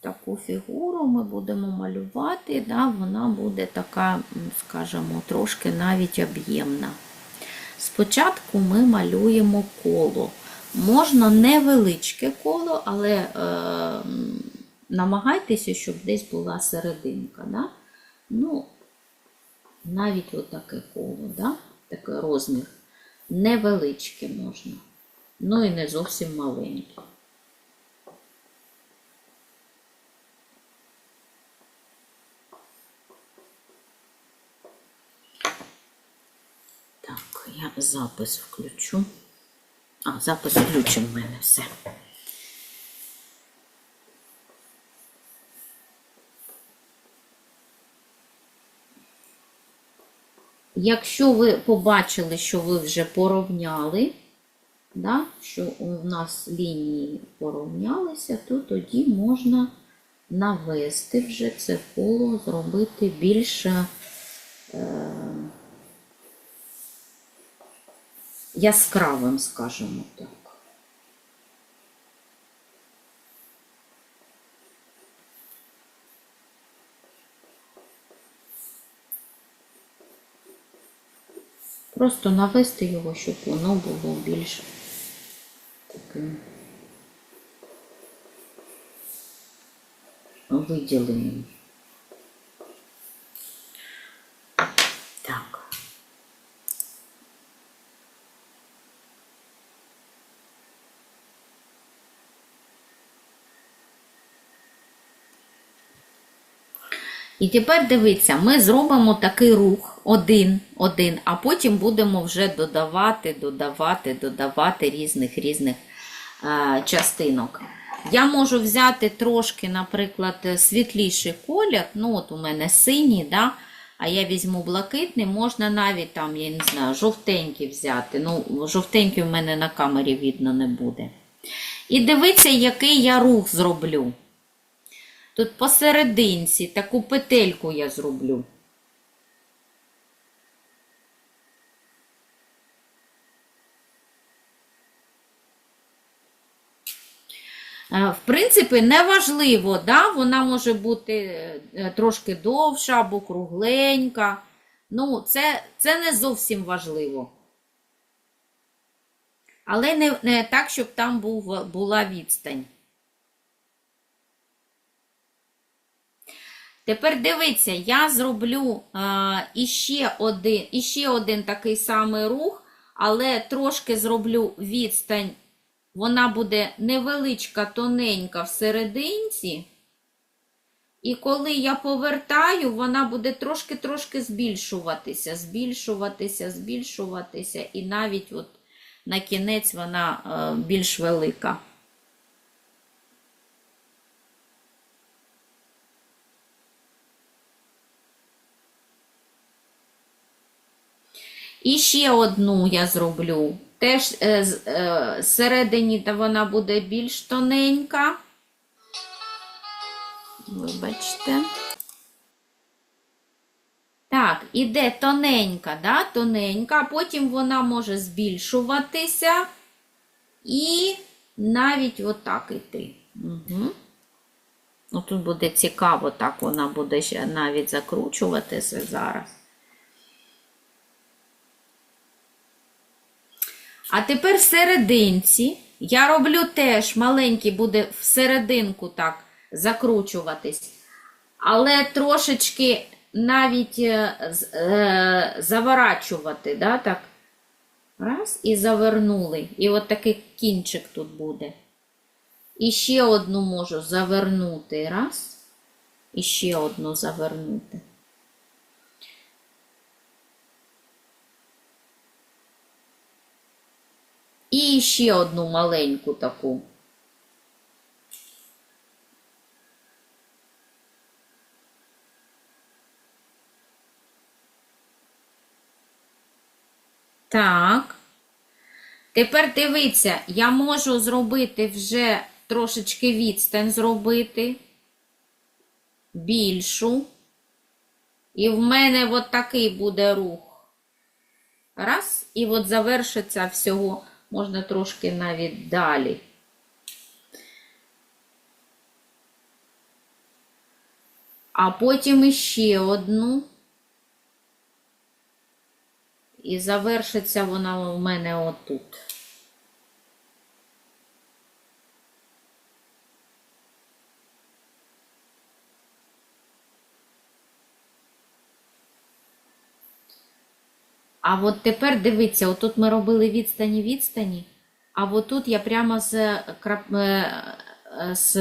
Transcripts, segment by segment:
таку фігуру ми будемо малювати, да, вона буде така, скажімо, трошки навіть об'ємна. Спочатку ми малюємо коло. Можна невеличке коло, але е, намагайтеся, щоб десь була серединка. Да? Ну, навіть отаке коло, да? такий розмір. Невеличке можна. Ну і не зовсім маленьке. Так, я запис включу. А, запис включений в мене все. Якщо ви побачили, що ви вже порівняли, да, що у нас лінії порівнялися, то тоді можна навести вже це коло, зробити більше е, яскравим, скажімо так. Просто навести його, щоб воно було більш таким виділеним. І тепер дивіться, ми зробимо такий рух один, один, а потім будемо вже додавати, додавати, додавати різних різних е, частинок. Я можу взяти трошки, наприклад, світліший колір. Ну, от у мене синій, да? а я візьму блакитний, можна навіть там, я не знаю, жовтенький взяти. Ну, жовтенький в мене на камері видно не буде. І дивіться, який я рух зроблю. Тут посерединці таку петельку я зроблю. Е, В принципі, неважливо, да? вона може бути е, трошки довша або кругленька. Ну, це, це не зовсім важливо. Але не, не так, щоб там був, була відстань. Тепер дивіться, я зроблю а, іще, один, іще один такий самий рух, але трошки зроблю відстань. Вона буде невеличка, тоненька всерединці. І коли я повертаю, вона буде трошки-трошки збільшуватися, збільшуватися, збільшуватися, і навіть от на кінець вона е, більш велика. І ще одну я зроблю. Теж е, е, вона буде більш тоненька. Вибачте. Так, іде тоненька, да? тоненька, потім вона може збільшуватися і навіть отак іти. Угу. Ну, тут буде цікаво, так вона буде ще навіть закручуватися зараз. А тепер всерединці я роблю теж маленький буде всерединку так закручуватись. Але трошечки навіть е, е, заворачувати, да, так. Раз, і завернули. І от такий кінчик тут буде. І ще одну можу завернути. Раз. І ще одну завернути. І ще одну маленьку таку. Так. Тепер дивіться, я можу зробити вже трошечки відстань зробити. Більшу. І в мене от такий буде рух. Раз, і от завершиться всього, можна трошки навіть далі. А потім іще одну. І завершиться вона у мене отут. А от тепер дивіться, отут ми робили відстані відстані, а отут я прямо з, е, е, з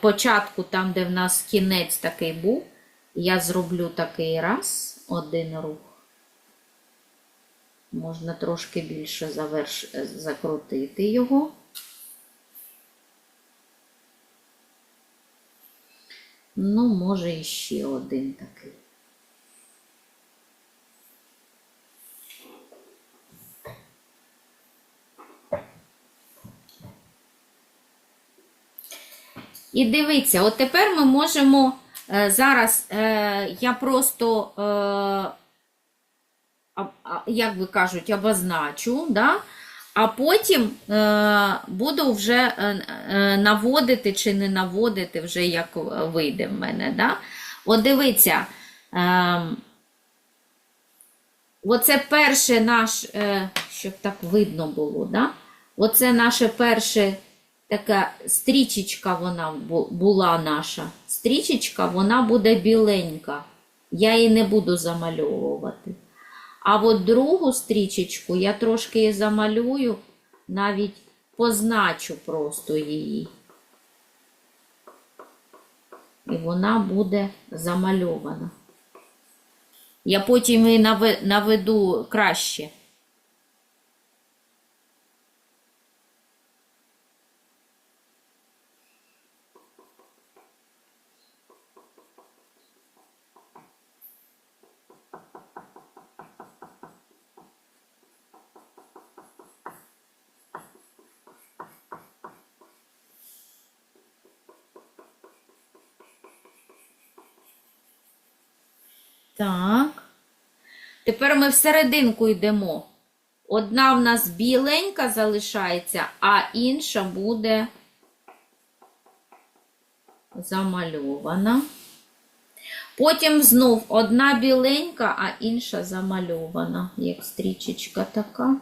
початку, там, де в нас кінець такий був, я зроблю такий раз, один рух. Можна трошки більше заверш... е, закрутити його. Ну, може, іще один такий. І дивіться, от тепер ми можемо е, зараз е, я просто, е, як би кажуть, обозначу, да? а потім буду вже наводити чи не наводити, вже як вийде в мене. Да? От дивіться, е, оце перше наш, щоб так видно було, да? оце наше перше така стрічечка вона була наша. Стрічечка, вона буде біленька. Я її не буду замальовувати. А от другу стрічечку я трошки її замалюю, навіть позначу просто її. І вона буде замальована. Я потім її наведу краще. Так. Тепер ми всерединку йдемо. Одна в нас біленька залишається, а інша буде замальована. Потім знов одна біленька, а інша замальована, як стрічечка така.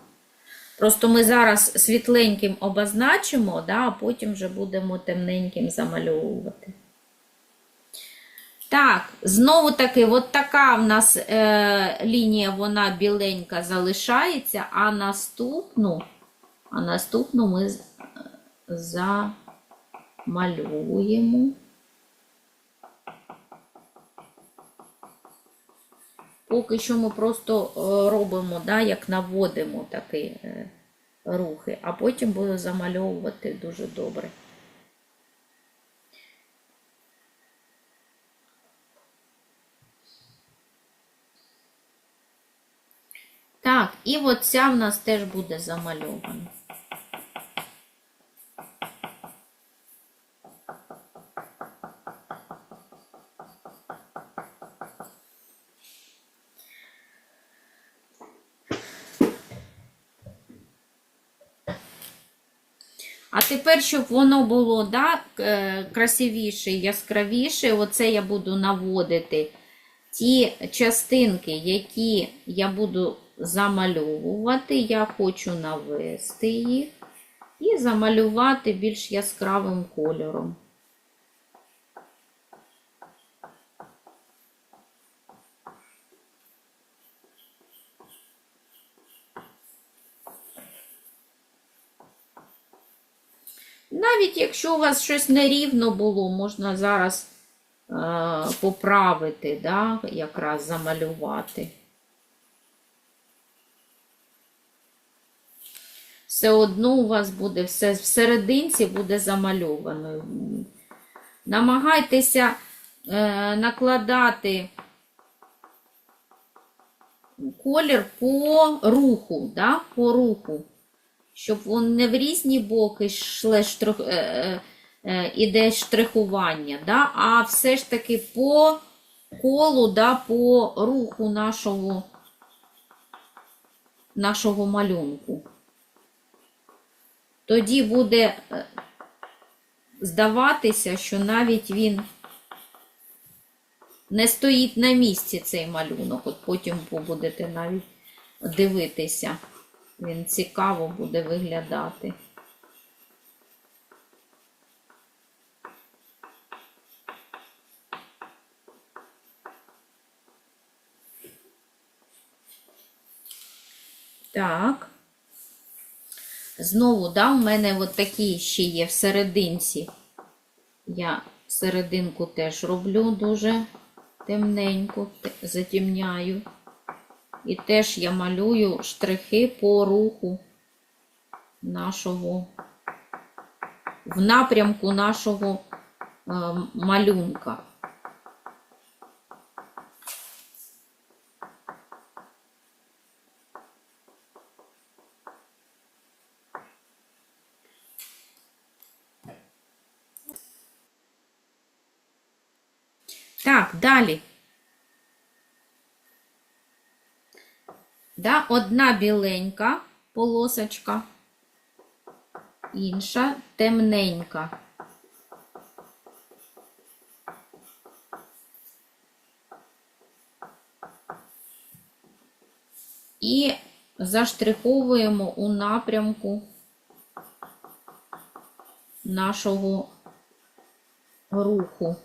Просто ми зараз світленьким обозначимо, да, а потім вже будемо темненьким замальовувати. Так, знову таки, от така в нас е, лінія, вона біленька залишається, а наступну, а наступну ми з- замалюємо. Поки що ми просто е, робимо, да, як наводимо такі е, рухи, а потім буду замальовувати дуже добре. Так, і от ця в нас теж буде замальована. А тепер, щоб воно було да, е, красивіше, яскравіше, оце я буду наводити ті частинки, які я буду замальовувати, я хочу навести їх і замалювати більш яскравим кольором. Навіть якщо у вас щось нерівно було, можна зараз е, поправити, да, якраз замалювати. Все одно у вас буде все всерединці буде замальовано. Намагайтеся е, накладати колір по руху, да, по руху щоб він не в різні боки йшле штрих, е, е, е, іде штрихування, да? а все ж таки по колу, да, по руху нашого, нашого малюнку. Тоді буде е, здаватися, що навіть він не стоїть на місці цей малюнок. От потім будете навіть дивитися. Він цікаво буде виглядати. Так. Знову, да, в мене от такі ще є в серединці. Я серединку теж роблю дуже темненьку, те- затемняю. І теж я малюю штрихи по руху нашого, в напрямку нашого е, малюнка. Так, далі. Да, одна біленька полосочка, інша темненька. І заштриховуємо у напрямку нашого руху.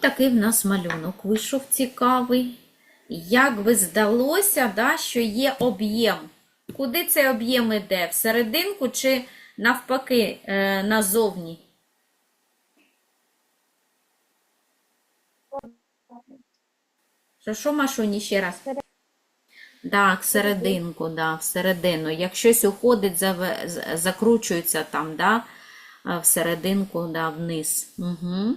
Такий в нас малюнок вийшов цікавий. Як би здалося, да, що є об'єм. Куди цей об'єм іде? Всерединку чи навпаки е, назовні? Що, що Машуні ще раз? Так, серединку, да, всередину. Як щось уходить, закручується там, да, всерединку, да, вниз. Угу.